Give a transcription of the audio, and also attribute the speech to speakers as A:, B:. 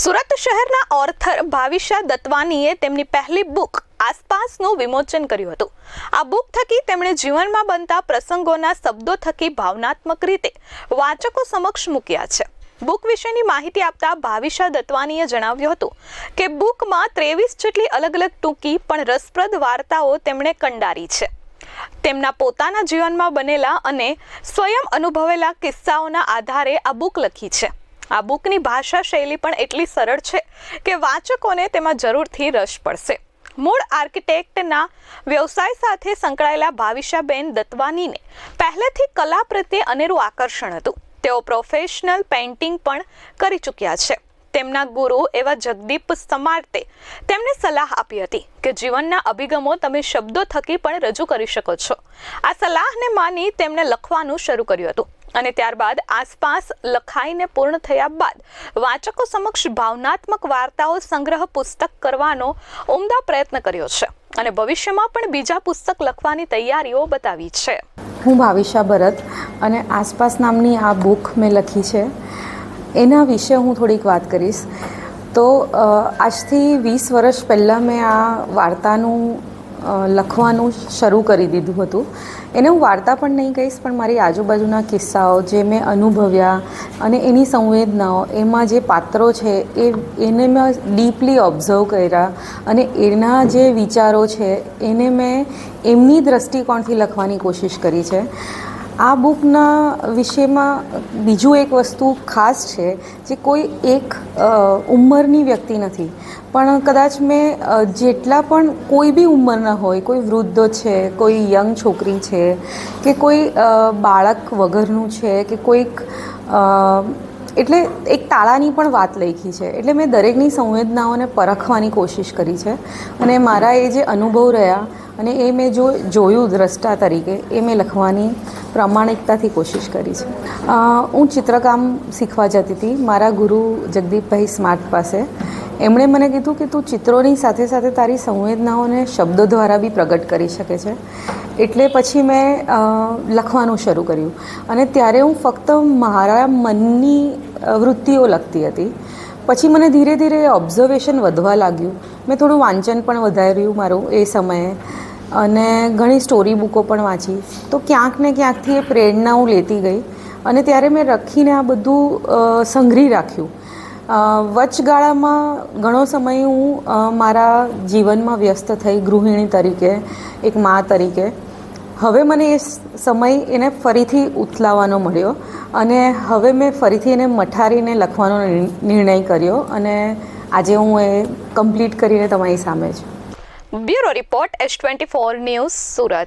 A: સુરત શહેરના ઓર્થર ભાવિશા દત્વાનીએ તેમની પહેલી બુક આસપાસનું વિમોચન કર્યું હતું. આ બુક થકી તેમણે જીવનમાં બનતા પ્રસંગોના શબ્દો થકી ભાવનાત્મક રીતે વાચકો સમક્ષ મૂક્યા છે. બુક વિશેની માહિતી આપતા ભાવિશા દત્વાનીએ જણાવ્યું હતું કે બુકમાં ત્રેવીસ જેટલી અલગ અલગ ટૂંકી પણ રસપ્રદ વાર્તાઓ તેમણે કંડારી છે. તેમના પોતાના જીવનમાં બનેલા અને સ્વયં અનુભવેલા કિસ્સાઓના આધારે આ બુક લખી છે. આ બુકની ભાષા શૈલી પણ એટલી સરળ છે કે વાચકોને તેમાં જરૂરથી રસ પડશે. મૂળ આર્કિટેક્ટના વ્યવસાય સાથે સંકળાયેલા ભાવિશાબેન દત્વાનીને પહેલેથી કલા પ્રત્યે અનેરું આકર્ષણ હતું. તેઓ પ્રોફેશનલ પેઇન્ટિંગ પણ કરી ચૂક્યા છે. તેમના ગુરુ એવા જગદીપ સમાર્તે તેમને સલાહ આપી હતી કે જીવનના અભિગમો તમે શબ્દો થકી પણ રજૂ કરી શકો છો. આ સલાહને માની તેમણે લખવાનું શરૂ કર્યું હતું. અને ત્યારબાદ આસપાસ લખાઈને પૂર્ણ થયા બાદ વાચકો સમક્ષ ભાવનાત્મક વાર્તાઓ સંગ્રહ પુસ્તક કરવાનો ઉમદા પ્રયત્ન કર્યો છે. અને ભવિષ્યમાં પણ બીજા પુસ્તક લખવાની તૈયારીઓ બતાવી છે.
B: હું ભાવિશા ભરત અને આસપાસ નામની આ બુક મેં લખી છે. એના વિશે હું થોડીક વાત કરીશ. તો આજથી વીસ વર્ષ પહેલાં મેં આ વાર્તાનું લખવાનું શરૂ કરી દીધું હતું. એને હું વાર્તા પણ નહીં કહીશ, પણ મારી આજુબાજુના કિસ્સાઓ જે મેં અનુભવ્યા અને એની સંવેદનાઓ, એમાં જે પાત્રો છે, એ એને મેં ડીપલી ઓબ્ઝર્વ કર્યા અને એના જે વિચારો છે, એને મેં એમની દ્રષ્ટિકોણથી લખવાની કોશિશ કરી છે. આ બુકના વિષયમાં બીજું એક વસ્તુ ખાસ છે જે કોઈ એક ઉંમરની વ્યક્તિ નથી. પણ કદાચ મેં જેટલા પણ કોઈ બી ઉંમરના હોય, કોઈ વૃદ્ધ છે, કોઈ યંગ છોકરી છે, કે કોઈ બાળક વગરનું છે, કે કોઈક એટલે એક તાળાની પણ વાત લખી છે. એટલે મેં દરેકની સંવેદનાઓને પરખવાની કોશિશ કરી છે. અને મારા એ જે અનુભવ રહ્યા અને એ મેં જો જોયું દ્રષ્ટા તરીકે, એ મેં લખવાની પ્રામાણિકતાથી કોશિશ કરી છે. હું ચિત્રકામ શીખવા જતી હતી. મારા ગુરુ જગદીપભાઈ સ્માર્ટ પાસે. એમણે મને કીધું કે તું ચિત્રોની સાથે સાથે તારી સંવેદનાઓને શબ્દો દ્વારા બી પ્રગટ કરી શકે છે. એટલે પછી મેં લખવાનું શરૂ કર્યું. અને ત્યારે હું ફક્ત મારા મનની વૃત્તિઓ લખતી હતી. પછી મને ધીરે ધીરે ઓબ્ઝર્વેશન વધવા લાગ્યું. મેં થોડું વાંચન પણ વધાર્યું મારું એ સમયે. અને ઘણી સ્ટોરી બુકો પણ વાંચી. તો ક્યાંક ને ક્યાંકથી એ પ્રેરણા હું લેતી ગઈ. અને ત્યારે મેં રખીને આ બધું સંઘરી રાખ્યું. વચગાળામાં ઘણો સમય હું મારા જીવનમાં વ્યસ્ત થઈ, ગૃહિણી તરીકે, એક મા તરીકે. હવે મને એ સમય એને ફરીથી ઉથલાવવાનો મળ્યો અને હવે મેં ફરીથી એને મઠારીને લખવાનો નિર્ણય કર્યો અને આજે હું એ કમ્પ્લીટ કરીને તમારી સામે છું.
A: Bureau report, S twenty four news Surat.